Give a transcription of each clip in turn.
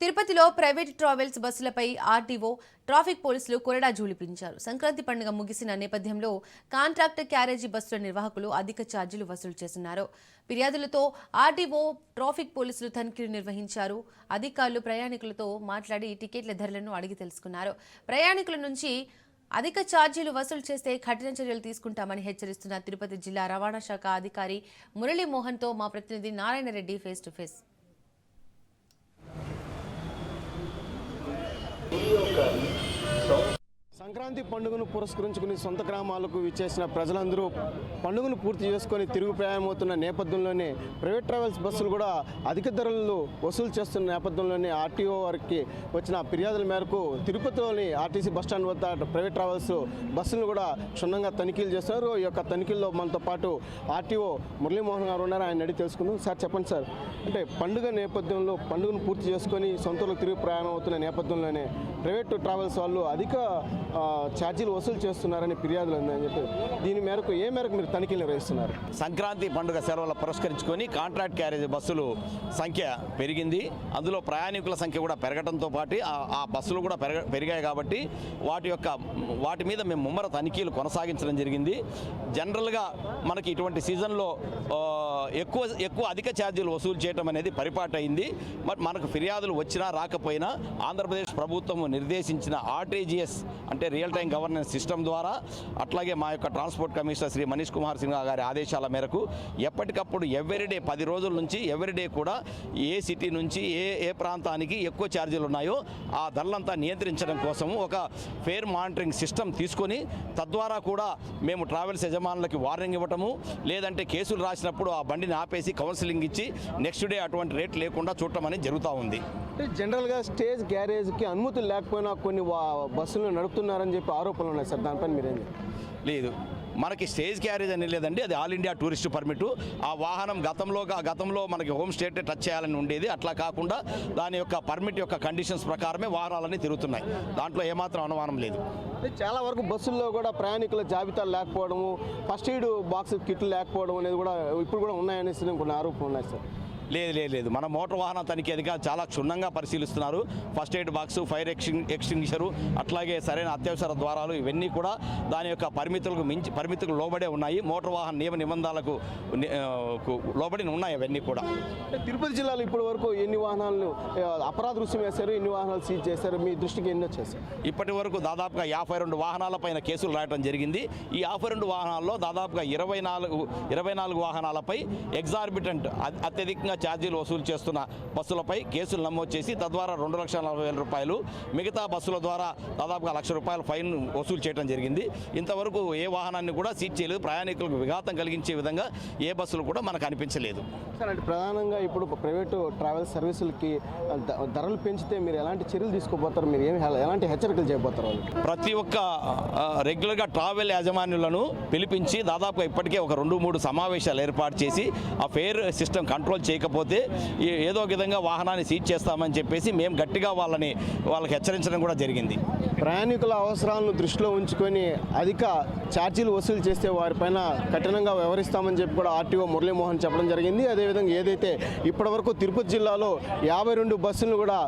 తిరుపతిలో private travels బస్సులపై RTO traffic పోలీసులు కొరడా జూలిపించారు సంక్రాంతి పండుగ ముగిసిన నేపథ్యంలో కాంట్రాక్ట్ క్యారేజీ బస్సుల నిర్వాహకులు అధిక ఛార్జీలు వసూలు చేస్తున్నారు. ఫిర్యాదులతో ఆర్టీఓ ట్రాఫిక్ పోలీసులు తనిఖీలు నిర్వహించారు. అధికారులు ప్రయాణికులతో మాట్లాడి టికెట్ల ధరలను అడిగి తెలుసుకున్నారు. ప్రయాణికుల నుంచి అధిక ఛార్జీలు వసూలు చేస్తే కఠిన చర్యలు తీసుకుంటామని హెచ్చరిస్తున్న తిరుపతి జిల్లా రవాణా శాఖ అధికారి మురళీమోహన్తో మా ప్రతినిధి Narayana Reddy face to face Sankranti పండుగను పురస్కరించుకుని సొంత గ్రామాలకు విచ్చేసిన ప్రజలందరూ పండుగను పూర్తి చేసుకొని తిరుగు ప్రయాణమవుతున్న నేపథ్యంలోనే ప్రైవేట్ ట్రావెల్స్ బస్సులు కూడా అధిక ధరలు వసూలు చేస్తున్న నేపథ్యంలోనే ఆర్టీఓ వారికి వచ్చిన ఫిర్యాదుల మేరకు తిరుపతిలోని ఆర్టీసీ బస్టాండ్ వద్ద ప్రైవేట్ ట్రావెల్స్ బస్సులను కూడా క్షుణ్ణంగా తనిఖీలు చేస్తున్నారు. ఈ యొక్క తనిఖీల్లో మనతో పాటు ఆర్టీఓ మురళీమోహన్ గారు ఉన్నారు. ఆయన అడిగి తెలుసుకుందాం. సార్ చెప్పండి సార్. అంటే పండుగ నేపథ్యంలో పండుగను పూర్తి చేసుకొని సొంతలో తిరుగు ప్రయాణం అవుతున్న నేపథ్యంలోనే ప్రైవేట్ ట్రావెల్స్ వాళ్ళు అధిక ఛార్జీలు వసూలు చేస్తున్నారని ఫిర్యాదులు ఉందని చెప్పి దీని మేరకు ఏ మేరకు మీరు తనిఖీలు నిర్వహిస్తున్నారు? సంక్రాంతి పండుగ సెలవులు పురస్కరించుకొని కాంట్రాక్ట్ క్యారేజ్ బస్సులు సంఖ్య పెరిగింది. అందులో ప్రయాణికుల సంఖ్య కూడా పెరగడంతో పాటు ఆ- బస్సులు కూడా పెరగ పెరిగాయి కాబట్టి వాటి యొక్క వాటి మీద మేము ముమ్మర తనిఖీలు కొనసాగించడం జరిగింది. జనరల్గా మనకి ఇటువంటి సీజన్లో ఎక్కువ ఎక్కువ అధిక ఛార్జీలు వసూలు చేయడం అనేది పరిపాటు అయింది బట్ మనకు ఫిర్యాదులు వచ్చినా రాకపోయినా ఆంధ్రప్రదేశ్ ప్రభుత్వం నిర్దేశించిన ఆర్టీజీఎస్ అంటే రియల్ టైం గవర్నెన్స్ సిస్టమ్ ద్వారా అట్లాగే మా యొక్క ట్రాన్స్పోర్ట్ కమిషనర్ శ్రీ మనీష్ కుమార్ సిన్హా గారి ఆదేశాల మేరకు ఎప్పటికప్పుడు ఎవ్రీడే పది రోజుల నుంచి ఎవ్రీడే కూడా ఏ సిటీ నుంచి ఏ ఏ ప్రాంతానికి ఎక్కువ ఛార్జీలు ఉన్నాయో ఆ ధరలంతా నియంత్రించడం కోసము ఒక ఫేర్ మానిటరింగ్ సిస్టమ్ తీసుకొని తద్వారా కూడా మేము ట్రావెల్స్ యజమానులకి వార్నింగ్ ఇవ్వటము లేదంటే కేసులు రాసినప్పుడు ఆ బండిని ఆపేసి కౌన్సిలింగ్ ఇచ్చి నెక్స్ట్ డే అటువంటి రేట్ లేకుండా చూడటం అనేది జరుగుతూ ఉంది. జనరల్గా స్టేజ్ గ్యారేజ్కి అనుమతులు లేకపోయినా కొన్ని బస్సులు నడుపుతున్నారని నడుపుతున్నారని చెప్పి ఆరోపణలు ఉన్నాయి సార్. దానిపైన మీరేం? లేదు. మనకి స్టేజ్ క్యారేజ్ అని లేదండి. అది ఆల్ ఇండియా టూరిస్ట్ పర్మిట్. ఆ వాహనం గతంలో గతంలో మనకి హోమ్ స్టేట్ టచ్ చేయాలని ఉండేది. అట్లా కాకుండా దాని యొక్క పర్మిట్ యొక్క కండిషన్స్ ప్రకారమే వాహనాలన్నీ తిరుగుతున్నాయి. దాంట్లో ఏమాత్రం అనుమానం లేదు. చాలా వరకు బస్సుల్లో కూడా ప్రయాణికుల జాబితాలు లేకపోవడము ఫస్ట్ ఎయిడ్ బాక్స్ కిట్లు లేకపోవడం అనేది కూడా ఇప్పుడు కూడా ఉన్నాయనేసి కొన్ని ఆరోపణలు ఉన్నాయి సార్. లేదు లేదు లేదు. మన మోటార్ వాహన తనిఖీ అధికారులు చాలా క్షుణ్ణంగా పరిశీలిస్తున్నారు. First aid box fire exting extinguisher అట్లాగే సరైన అత్యవసర ద్వారాలు ఇవన్నీ కూడా దాని యొక్క పరిమితులకు మించి పరిమితులకు లోబడే ఉన్నాయి. మోటార్ వాహన నియమ నిబంధనలకు లోబడి ఉన్నాయి అవన్నీ కూడా. తిరుపతి జిల్లాలో ఇప్పటి వరకు ఎన్ని వాహనాలను ఆ, అపరాధ రుసుము వేశారు? ఎన్ని వాహనాలు సీజ్ చేశారు? మీ దృష్టికి ఎన్ని వచ్చాయి సార్? ఇప్పటి వరకు దాదాపుగా యాభై రెండు వాహనాలపైన కేసులు రాయడం జరిగింది. ఈ యాభై రెండు వాహనాల్లో దాదాపుగా ఇరవై నాలుగు ఇరవై నాలుగు వాహనాలపై ఎగ్జార్బిటెంట్ అత్యధికంగా ఛార్జీలు వసూలు చేస్తున్న బస్సులపై కేసులు నమోదు చేసి తద్వారా రెండు లక్షల నలభై వేల రూపాయలు మిగతా బస్సుల ద్వారా దాదాపుగా లక్ష రూపాయల ఫైన్ వసూలు చేయడం జరిగింది. ఇంతవరకు ఏ వాహనాన్ని కూడా సీజ్ చేయలేదు. ప్రయాణికులకు విఘాతం కలిగించే విధంగా ఏ బస్సులు కూడా మనకు అనిపించలేదు. సార్ అంటే ప్రధానంగా ఇప్పుడు ప్రైవేటు ట్రావెల్ సర్వీసులకి ధరలు పెంచితే మీరు ఎలాంటి చర్యలు తీసుకోబోతారు? మీరు ఏమి ఎలాంటి హెచ్చరికలు చేయబోతారు ప్రతి ఒక్క రెగ్యులర్గా ట్రావెల్ యాజమాన్యులను పిలిపించి దాదాపుగా ఇప్పటికే ఒక రెండు మూడు సమావేశాలు ఏర్పాటు చేసి ఆ ఫేర్ సిస్టమ్ కంట్రోల్ చేయకపోతే ఏ- ఏదో విధంగా వాహనాన్ని సీజ్ చేస్తామని చెప్పేసి మేము గట్టిగా వాళ్ళని వాళ్ళకి హెచ్చరించడం కూడా జరిగింది. ప్రయాణికుల అవసరాలను దృష్టిలో ఉంచుకొని అధిక ఛార్జీలు వసూలు చేస్తే వారిపైన కఠినంగా వ్యవహరిస్తామని చెప్పి కూడా ఆర్టీఓ మురళీమోహన్ చెప్పడం జరిగింది. అదేవిధంగా ఏదైతే ఇప్పటివరకు తిరుపతి జిల్లాలో యాభై రెండు బస్సులను కూడా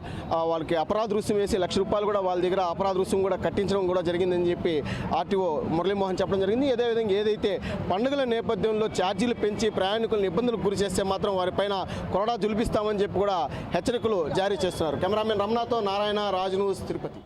వాళ్ళకి అపరాధ రుసుము వేసి లక్ష రూపాయలు కూడా వాళ్ళ దగ్గర అపరాధ రుసుము కూడా కట్టించడం కూడా జరిగిందని చెప్పి ఆర్టీఓ మురళీమోహన్ చెప్పడం జరిగింది. అదేవిధంగా ఏదైతే పండుగల నేపథ్యంలో ఛార్జీలు పెంచి ప్రయాణికులను ఇబ్బందులకు గురి చేస్తే మాత్రం వారిపైన కొరడా జులిపిస్తామని చెప్పి కూడా హెచ్చరికలు జారీ చేస్తున్నారు. కెమెరామెన్ రమణతో నారాయణ రాజు న్యూస్ తిరుపతి.